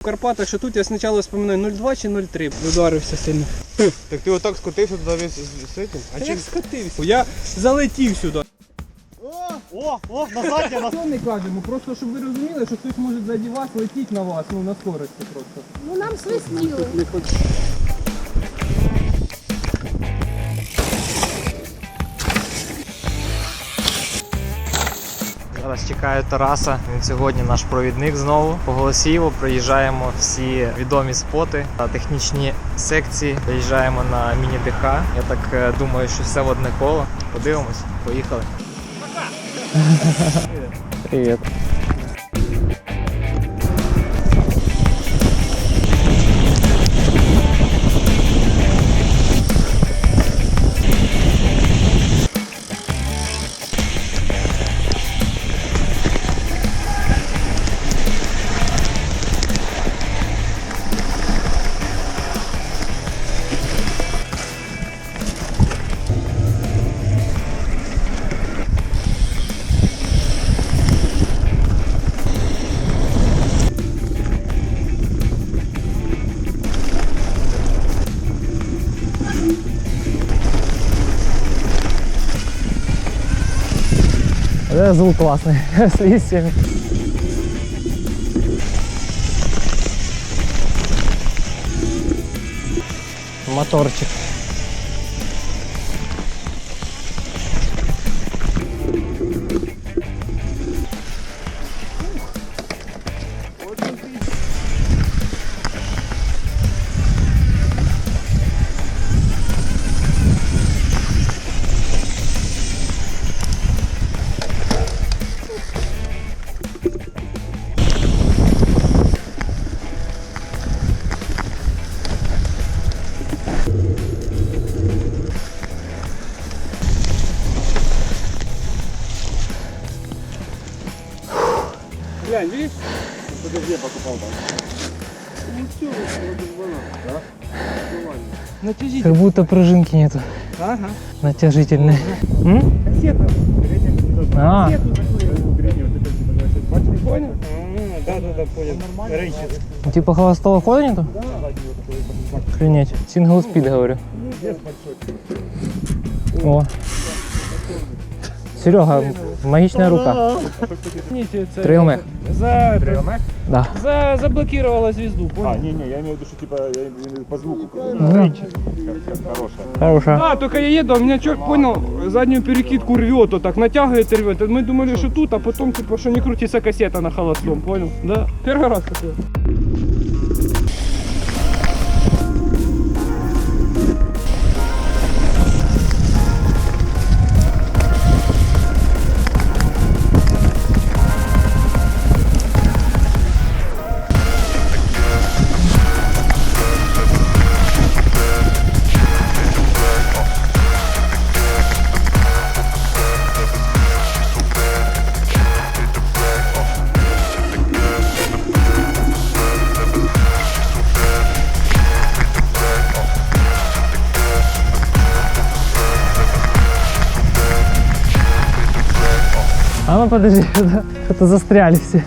В Карпатах, що тут я спочатку вспоминаю 0,2 чи 0,3. Вдарився сильно. Так ти отак скотився туди весь з цим? А як скотився? Я залетів сюди. О, о, назад я нас. Що не кажемо, просто щоб ви розуміли, що хтось може задівати, летіть летіти на вас, ну на скорості просто. Ну нам свистіли. Зараз чекаю Тараса. Він сьогодні наш провідник знову. По Голосіїву приїжджаємо всі відомі споти та технічні секції. Приїжджаємо на міні-ДХ. Я так е, думаю, що все в одне коло. Подивимось, поїхали. Привіт. Звук класний с листями. Моторчик. Глянь, видиш? Натяжитель. Как будто пружинки нету. Ага. Натяжительные. М? Кассета. А, Понял? Да, да, да, понял. Рейчер. ну, типа холостого хода нету? Охренеть. Сингл спид, говорю. О. Серега, магічна рука. Трилмех. За, Да. за, заблокировала звезду, понял? А, не, не, я имею в виду, что типа я имею в виду по звуку. Ну, Хорошая. Хорошая. А, только я еду, а меня черт понял, заднюю перекидку рвет, вот так натягивает и рвет. Мы думали, что тут, а потом типа, что не крутится кассета на холостом, понял? Да. Первый раз такое. А ну подожди, что-то застряли все.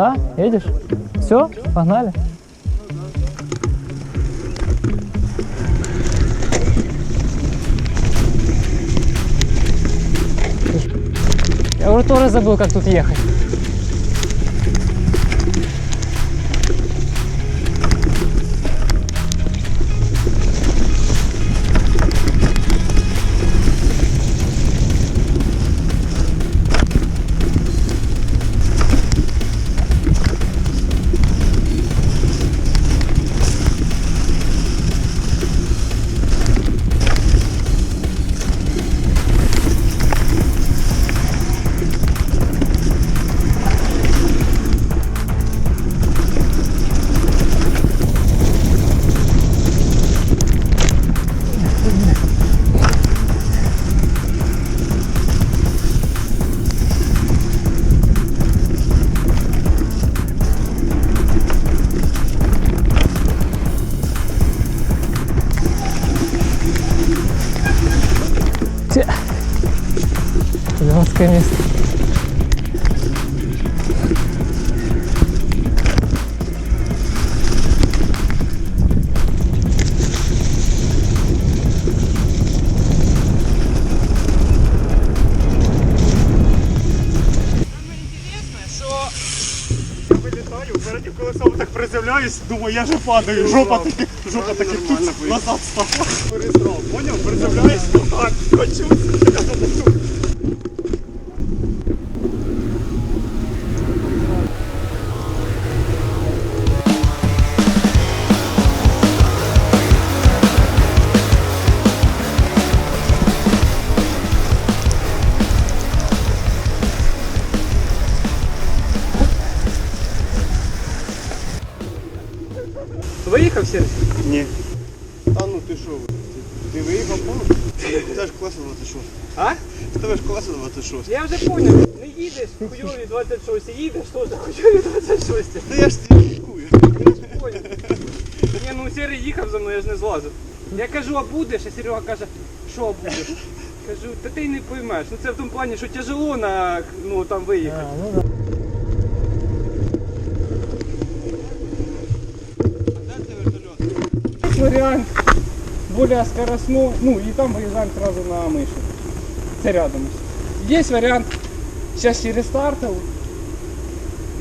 Да? Едешь? Все, погнали. Я уже тоже забыл, как тут ехать. Жесткое место. Вилітаю, впереді колесом так приземляюсь, думаю, я же падаю, жопа таки, жопа таки тут назад стала. Пересрав, поняв? Приземляюсь, так, хочу. Виїхав Сергій? Ні. Та ну ти що? Ти, ти виїхав повністю? Ти тебе ж колеса 26. А? В тебе ж колеса 26. Я вже поняв, не їдеш хуйові 26, їдеш теж хуйові 26. Та я ж тебе шуткую. Поняв. Ні, ну Сергій їхав за мною, я ж не злазив. Я кажу, а будеш? А Серега каже, що будеш? Кажу, та ти не поймеш. Ну це в тому плані, що тяжело на ну там виїхати. А, ну да. вариант более скоростной, ну и там выезжаем сразу на мыши. Це рядом. Есть вариант, сейчас через стартов,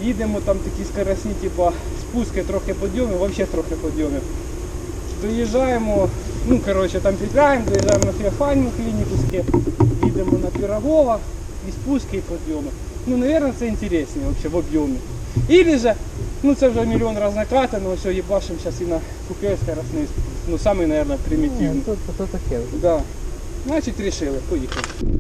їдемо там такі скоростні, типа спуски трохи підйомів, вообще трохи підйомів. Доїжджаємо, ну короче, там петляємо, доїжджаємо на Феофанію клініку, їдемо на Пірогова, і спуски, і підйоми. Ну, наверное, це інтересніше вообще в об'ємі. Или же, ну це вже мільйон раз накатано, все, їбашим зараз і на купе скоростний, ну самий, наверное, Ну, примітивний. тут, тут таке вже. Да. Значить, рішили, поїхали.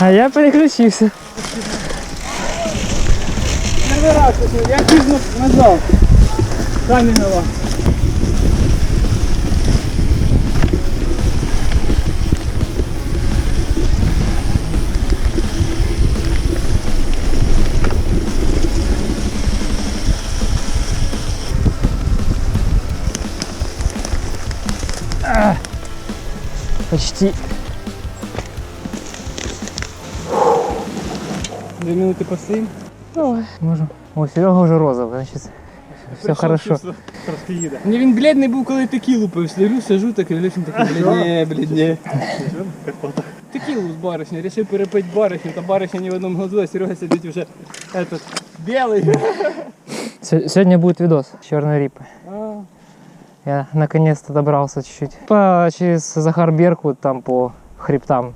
А я переключився. я пізно назад. Камінова. Почти. Дві минути постоїм. Давай. Можем. О, Серега уже розовый, значит, все хорошо. Трошки їде. Ні, він бледний був, коли текілу пив. Слежу, сижу, так і Лешин такий, бледне, бледне. Текілу з баришні, рішив перепити баришню, та баришня ні в одному глазу, а Серега сидить вже этот, білий. Сегодня будет видос черной рипы. А, Я наконец-то добрался чуть-чуть. По, через Захарберку, там по хребтам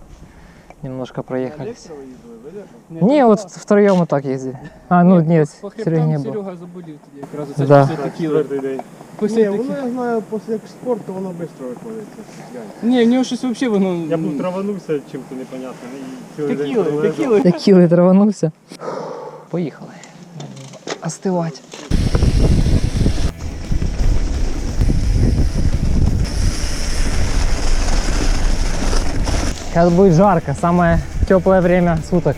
немножко проехались. Не, вот втроем вот так ездили. А, ну нет, По Сереги хребтам не было. Серега заболів тоді, якраз це Да. після текіли. Після воно я знаю, після спорту воно швидко виходить. Ні, в нього щось взагалі воно... Я був траванувся чим-то непонятним. І цілий день Текіли, пролежав. текіли. Текіли траванувся. Поїхали. Остивати. Сейчас будет жарко, самое теплое время суток.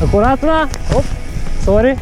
Аккуратно. Оп, сори.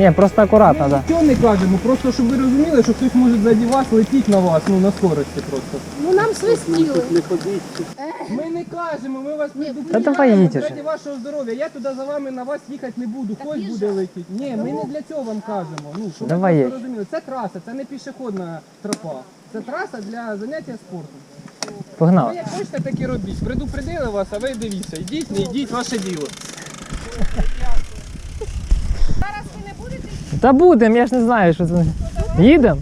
Не, просто аккуратно, да. Нічого не кажемо, просто щоб ви розуміли, що хтось може ззаді вас летіть на вас, ну на скорості просто. Ну нам свистіли. Не. Ми не кажемо, ми вас Та давай предупреждаємо їдь уже. раді вашого здоров'я. Я туди за вами на вас їхати не буду, хтось буде летіти. Ні, ми не для цього вам кажемо. Ну, щоб Давай ви їдь. просто розуміли. Це траса, це не пішохідна тропа. Це траса для заняття спортом. Ви Погнали. як хочете, так і робіть. Предупредили вас, а ви дивіться. Йдіть, не йдіть, ваше діло. Зараз ви не будете Та будемо, я ж не знаю, що це. Їдемо?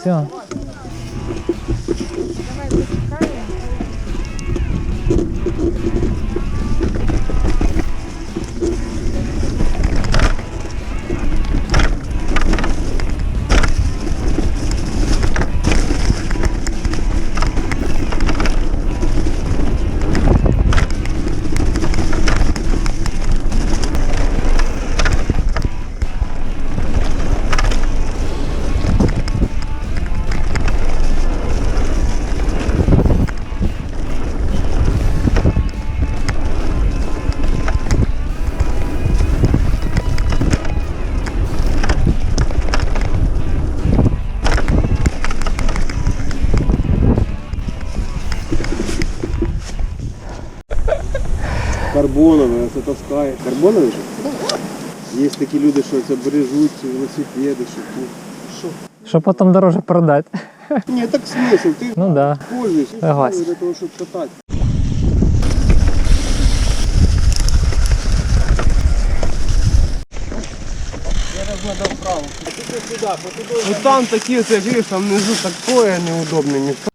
Все. Карбонове ж? Є такі люди, що це бережуть велосипеди, що тут. Щоб потім дороже продати. Ні, так смисл, ти Ну да. пользуєшся для того, щоб катати. Ну там такі, це видиш, там внизу такое неудобне місце.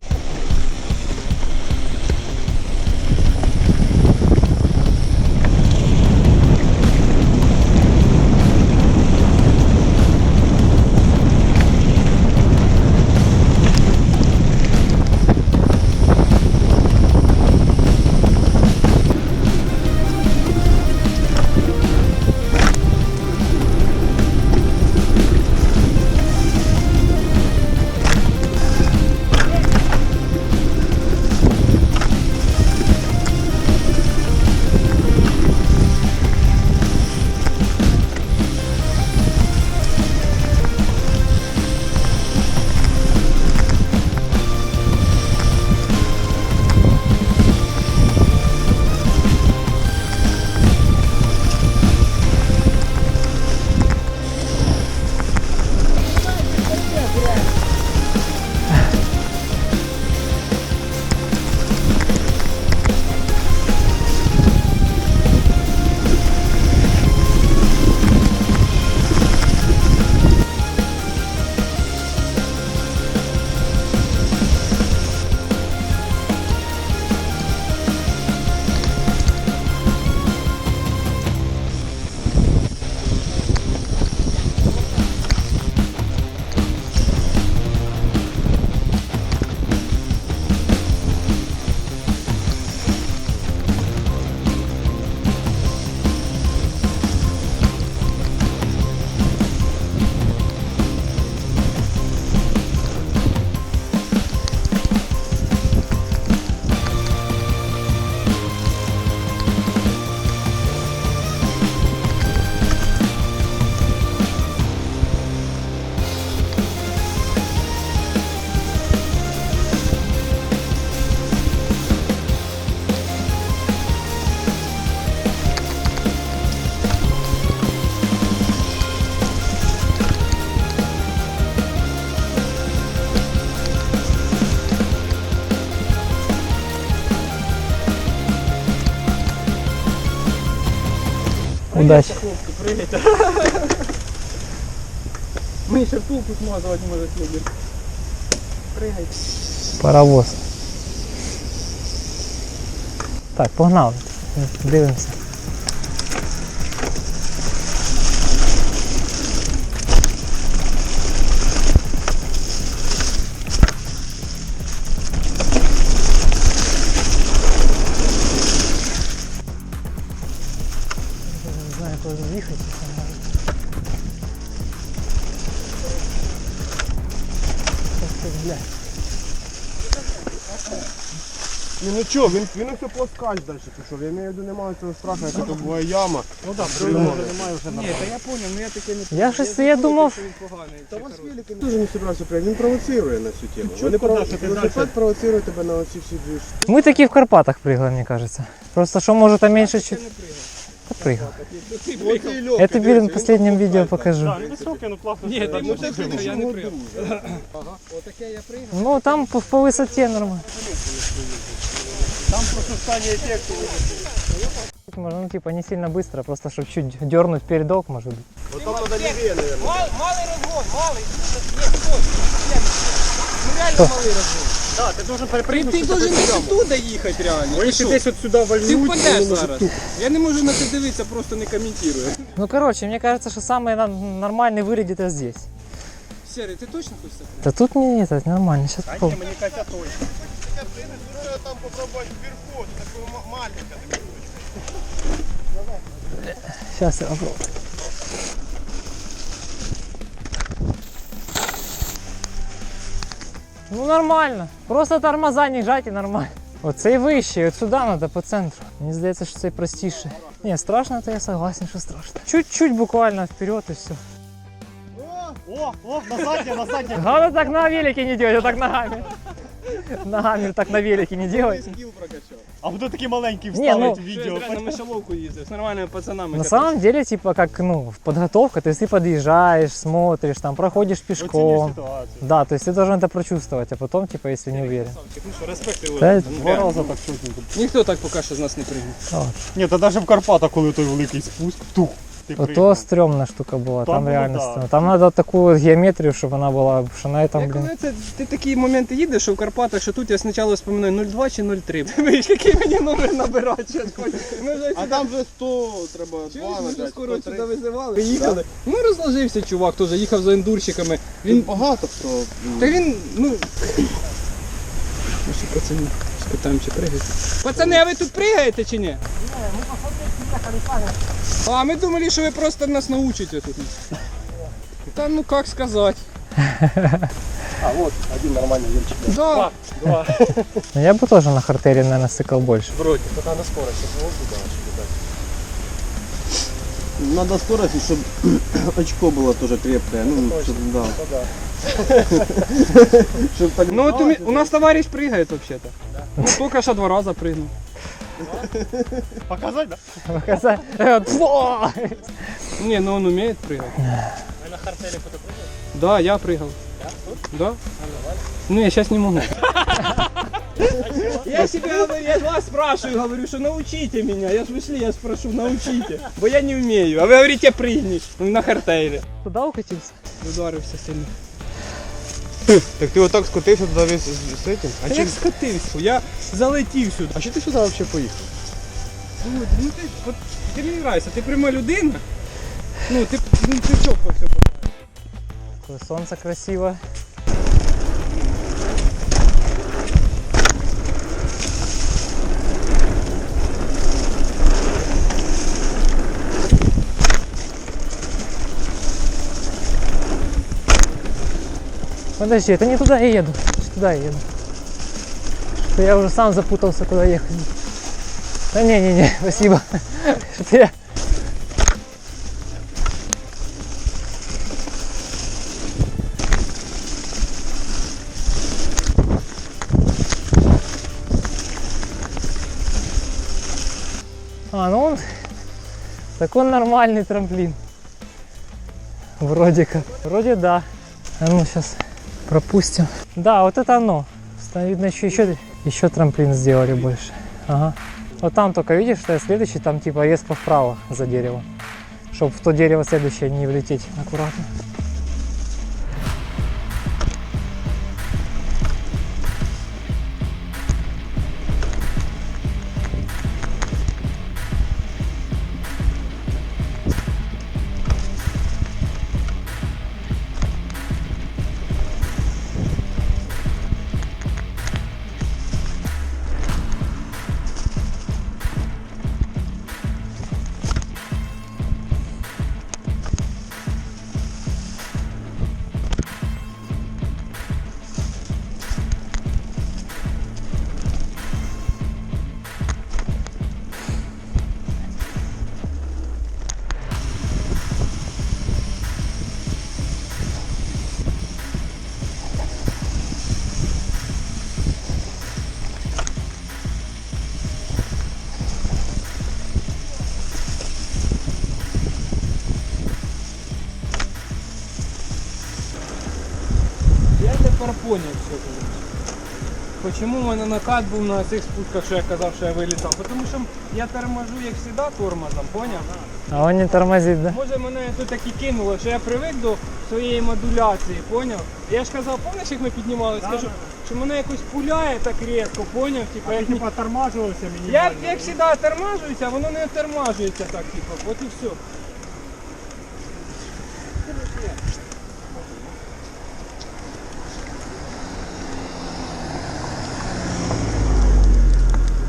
Удачі. Пригайте. Ми ще втулку смазувати може сьогодні. Пригайте. Паровоз. Так, погнали. Дивимося. Ні, ну чого, він, він ось плоскач далі пішов. Я маю в виду, немає цього страху, яка тут була яма. Ну так, Вже немає вже Ні, та я поняв, ну я таке не Я щось я думав, що він поганий. Та вас великий дуже не собирався прямо. Він провоцірує на цю тему. Вони Чітко, прово... да, що ти Велосипед дальше. провоцірує тебе на оці всі дві штуки. Мы такие в Карпатах прыгали, мне кажется. Просто что может там меньше чуть. Да прыгал. Это блин в последнем видео покажу. Так, ну високий, ну класно. Ні, що ти так, ну ну, ти пригав, я не пригав. Ага, отаке я пригав. Ну там по, по высоте нормально. Там просто стане ефект. Можно, ну типа не сильно быстро, просто чтобы чуть дернуть передок, может быть. От там туди лівіє, мабуть. Мал, малий розгон, малий. Є, хтось. Ну реально малий розгон. Так, ти должен Ти, перепригнути. ти должен десь туди їхати реально. Ти Якщо що? десь от сюди Ти вальнуть, впадеш воно зараз. Я не можу на це дивитися, просто не коментую. Ну короче, мне кажется, что самый нам- нормальный выряд это здесь. Серый, ти точно хочеш це? Да тут не это нормально, сейчас Ні, попробуем. мені Катя точно. Там попробувати вверху, такою маленька. Сейчас я попробую. Ну нормально. Просто тормоза не жать і нормально. Оцей вищий, от сюди треба по центру. Мені здається, що це простіше. Ні, страшно, то я согласен, що страшно. Чуть-чуть буквально вперед і все. О, о, на заднє, на заднє. Так на велике не делать, а так ногами. Ногами так на велике не делать. Скіл прокачав. А буду такий маленький Ні, ну, вставить відео. на мишоловку їздив з нормальними пацанами. На самом деле, типа, как, ну, подготовка, то есть ты подъезжаешь, смотришь, там, проходишь Оцінюєш пешком. ситуацію. Да, то есть ты должен это прочувствовать, а потом, типа, если не уверен. Ну що, респект його. Та, Два рази так чутненько. Ніхто так поки що з нас не прийняв. от. Ні, та навіть в Карпатах, коли той великий спуск, тух. Ти Вот пригнув. то стрёмная штука была, Там там, было, реально да. стрёмно. Там надо такую вот геометрию, чтобы она была, что на этом, Я блин. коли це ти такі моменти їдеш, що в Карпатах, що тут я спочатку споминаю 02 чи 03. Видиш, який мені номер набирати. зараз хоч. Ми вже А сюди- там вже 100, треба Чуєш, 2 ми вже надати. скоро 130. сюди визивали. Приїхали. Ну розложився чувак, теж їхав за ендурщиками. Він Він. багато хто. Та він, ну. Наші пацани, спитаємо, чи пригаєте. Пацани, а ви тут пригаєте чи ні? А, ми думали, що ви просто нас научите тут. Та ну як сказати. А, от, один нормальний вірчик. Да. Ну, я бы тоже на хартере, наверное, сыкал больше. Вроде, пока на скорость, сейчас воздух дашь. Надо скорость, чтобы очко было тоже крепкое. Ну, чтоб, да. Чтоб так- Ну от у, ме- у нас товарищ прыгает вообще-то. Ну только что два раза прыгнул. Показать, да? Показать. Э, тво! Не, ну он умеет прыгать. Ви на хартелі фотопригали? Да, я прыгал. Да? Ну я сейчас не могу. Я себя говорю, я вас спрашиваю, говорю, что научите меня. Я ж вышли, я спрошу, научите. Бо я не умею. А вы говорите, прыгни. Ну, на хартейле. Куда укатился? Ударився сильно. Так ти отак скотився туди весь з, з этим? А як скотився? Я залетів сюди. А що ти сюди взагалі поїхав? Ну, ну ти, от, ти мені нравишся, ти пряма людина. Ну, ти, ну, ти чітко все Сонце красиво. Подожди, это не туда я еду. Туда я еду. Я уже сам запутался, куда ехать. Да не-не-не, спасибо. Что я... А, ну он такой нормальный трамплин. Вроде как. Вроде да. А ну сейчас пропустим. Да, вот это оно. Видно еще, еще, еще трамплин сделали больше. Ага. Вот там только видишь, что следующий там типа резко вправо за деревом. чтобы в то дерево следующее не влететь аккуратно. Поняв все. Почему у мене накат був на цих спусках, що я казав, що я вилітав? Тому що я торможу, як завжди, тормозом, поняв? А он не тормозит, да? Може мене тут так і кинуло, що я привик до своєї модуляції, поняв? Я ж казав, пам'ятаєш, як ми піднімали, скажу, що мене якось пуляє так різко, поняв? Типу, як, ні- Типа тормажувався мені. я як завжди тормажуюся, а воно не тормажується так, типу, от і все.